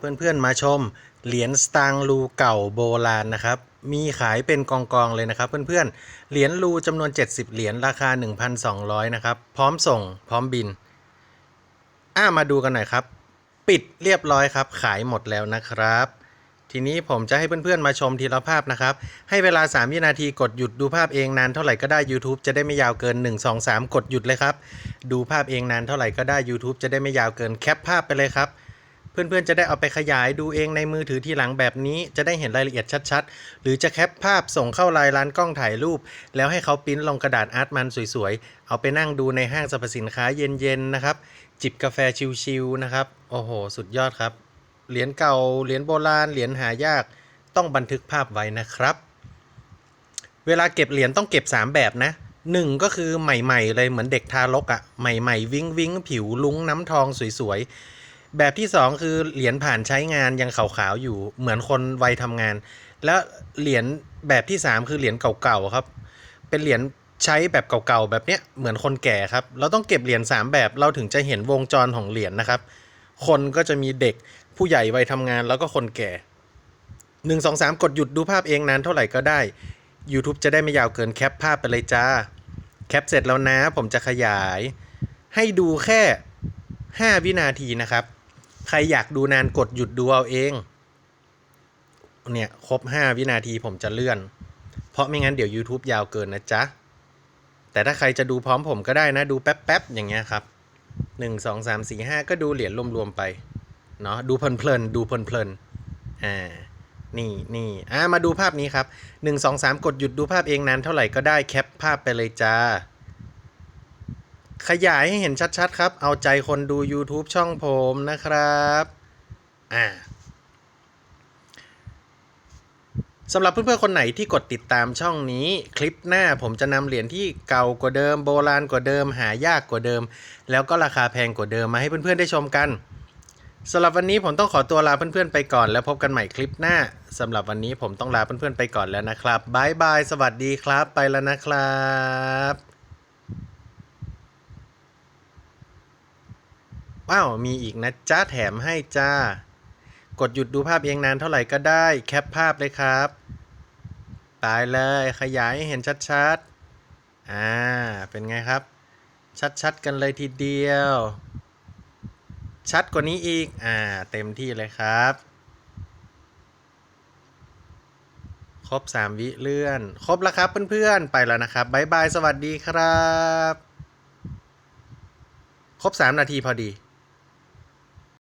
เพื่อนๆมาชมเหรียญสตางค์รูเก่าโบราณนะครับ มีขายเป็นกองๆเลยนะครับ เพื่อนๆ เหรียญรูจำนวน 70 เหรียญราคา 1,200 นะครับ พร้อมส่งพร้อมบินอ่ามาดูกันหน่อยครับ ปิดเรียบร้อยครับ ขายหมดแล้วนะครับ ทีนี้ผมจะให้เพื่อนๆ มาชมทีละภาพนะครับ ให้เวลา 3 วินาทีกดหยุดดูภาพเองนานเท่าไหร่ก็ได้ YouTube จะได้ไม่ยาวเกิน 1 2 3 กดหยุดเลยครับ ดูภาพเองนานเท่าไหร่ก็ได้ YouTube จะได้ไม่ยาวเกินแคปภาพไปเลยครับ เพื่อนๆ จะได้เอาไปขยายดูเองในมือถือทีหลังแบบนี้ จะได้เห็นรายละเอียดชัดๆ หรือจะแคปภาพส่งเข้าลน์ร้านกล้องถ่ายรูป แล้วให้เขาปิ้นลงกระดาษอาร์ตมันสวยๆ เอาไปนั่งดูในห้างสรรพสินค้าเย็นๆ นะครับ จิบกาแฟชิลๆ นะครับ โอ้โห สุดยอดครับ เหรียญเก่า เหรียญโบราณ เหรียญหายาก ต้องบันทึกภาพไว้นะครับ เวลาเก็บเหรียญต้องเก็บ 3 แบบนะหนึ่งก็คือใหม่ๆเลยเหมือนเด็กทารกอะ่ะ ใหม่ๆ วิ้งวิ้งผิวลุ้งน้ำทองสวยๆ แบบที่2คือเหรียญผ่านใช้งานยังขาวๆอยู่เหมือนคนวัยทำงาน แล้วเหรียญแบบที่3คือเหรียญเก่าๆครับ เป็นเหรียญใช้แบบเก่าๆแบบเนี้ยเหมือนคนแก่ครับ เราต้องเก็บเหรียญ3แบบเราถึงจะเห็นวงจรของเหรียญนะครับ คนก็จะมีเด็กผู้ใหญ่วัยทำงานแล้วก็คนแก่หนึ่งสองสามกดหยุดดูภาพเองนานเท่าไหร่ก็ได้ YouTube จะได้ไม่ยาวเกินแคปภาพไปเลยจ้า แคปเสร็จแล้วนะผมจะขยาย ให้ดูแค่ 5 วินาทีนะครับ ใครอยากดูนานกดหยุดดูเอาเอง เนี่ย ครบ 5 วินาทีผมจะเลื่อน เพราะไม่งั้นเดี๋ยว YouTube ยาวเกินนะจ๊ะ แต่ถ้าใครจะดูพร้อมผมก็ได้นะ ดูแป๊บๆอย่างเงี้ยครับ 1 2 3 4 5 ก็ดูเหรียญรวมๆไป เนาะดูเพลินๆดูเพลินๆอ่านี่นี่อ่ามาดูภาพนี้ครับ 1 2 3 กดหยุดดูภาพเองนานเท่าไหร่ก็ได้แคปภาพไปเลยจ้า ขยายให้เห็นชัดๆ ครับ เอาใจคนดู YouTube ช่องผมนะครับ อ่าสำหรับเพื่อนๆ คนไหนที่กดติดตามช่องนี้ คลิปหน้าผมจะนำเหรียญที่เก่ากว่าเดิม โบราณกว่าเดิม หายากกว่าเดิม แล้วก็ราคาแพงกว่าเดิมมาให้เพื่อนๆ ได้ชมกันสำหรับวันนี้ผมต้องขอตัวลาเพื่อนๆ ไปก่อน แล้วพบกันใหม่คลิปหน้าสำหรับวันนี้ผมต้องลาเพื่อนๆ ไปก่อนแล้วนะครับบายบายสวัสดีครับไปแล้วนะครับ ว้าวมีอีกนะจ้าแถมให้จ้า กดหยุดดูภาพเองนานเท่าไหร่ก็ได้ แคปภาพเลยครับ ตายเลยขยายให้เห็นชัดๆ อ่า เป็นไงครับ ชัดๆ กันเลยทีเดียว ชัดกว่านี้อีก อ่า เต็มที่เลยครับ ครบ 3 วิเลื่อน ครบแล้วครับเพื่อนๆ ไปแล้วนะครับบ๊ายบาย สวัสดีครับครบ 3 นาทีพอดี